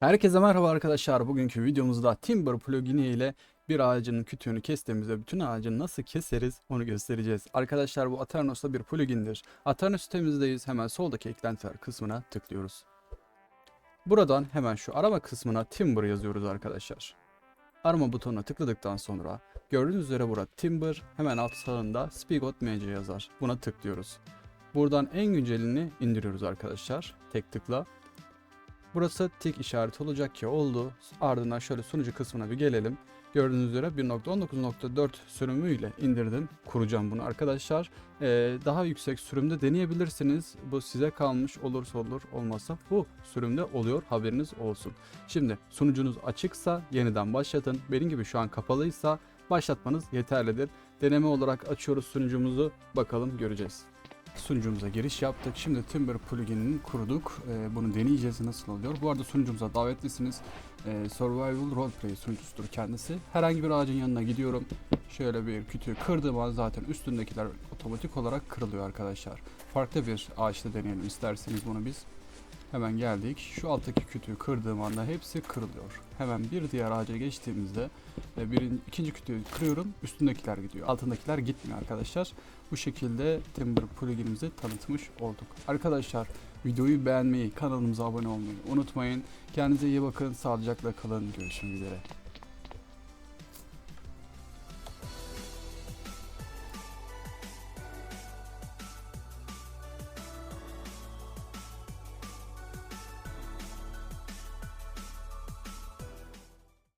Herkese merhaba arkadaşlar. Bugünkü videomuzda Timber plugini ile bir ağacın kütüğünü kestiğimizde bütün ağacı nasıl keseriz onu göstereceğiz. Arkadaşlar bu Aternos'ta bir plugindir. Aternos sitemizdeyiz. Hemen soldaki eklentiler kısmına tıklıyoruz. Buradan hemen şu arama kısmına Timber yazıyoruz arkadaşlar. Arama butonuna tıkladıktan sonra gördüğünüz üzere burada Timber hemen alt sağında Spigot MC yazar. Buna tıklıyoruz. Buradan en güncelini indiriyoruz arkadaşlar. Tek tıkla. Burası tik işareti olacak ki oldu. Ardından şöyle sunucu kısmına bir gelelim. Gördüğünüz üzere 1.19.4 sürümüyle indirdim. Kuracağım bunu arkadaşlar. Ee, daha yüksek sürümde deneyebilirsiniz. Bu size kalmış olursa olur olmazsa bu sürümde oluyor haberiniz olsun. Şimdi sunucunuz açıksa yeniden başlatın. Benim gibi şu an kapalıysa başlatmanız yeterlidir. Deneme olarak açıyoruz sunucumuzu. Bakalım göreceğiz. Sunucumuza giriş yaptık. Şimdi Timber pluginini kurduk. Ee, bunu deneyeceğiz nasıl oluyor. Bu arada sunucumuza davetlisiniz. Ee, Survival Roleplay sunucusudur kendisi. Herhangi bir ağacın yanına gidiyorum. Şöyle bir kütüğü kırdığım an zaten üstündekiler otomatik olarak kırılıyor arkadaşlar. Farklı bir ağaçta deneyelim isterseniz bunu biz. Hemen geldik. Şu alttaki kütüğü kırdığım anda hepsi kırılıyor. Hemen bir diğer ağaca geçtiğimizde e, birin, ikinci kütüğü kırıyorum. Üstündekiler gidiyor. Altındakiler gitmiyor arkadaşlar. Bu şekilde Timber pluginimizi tanıtmış olduk. Arkadaşlar videoyu beğenmeyi, kanalımıza abone olmayı unutmayın. Kendinize iyi bakın, sağlıcakla kalın. Görüşmek üzere.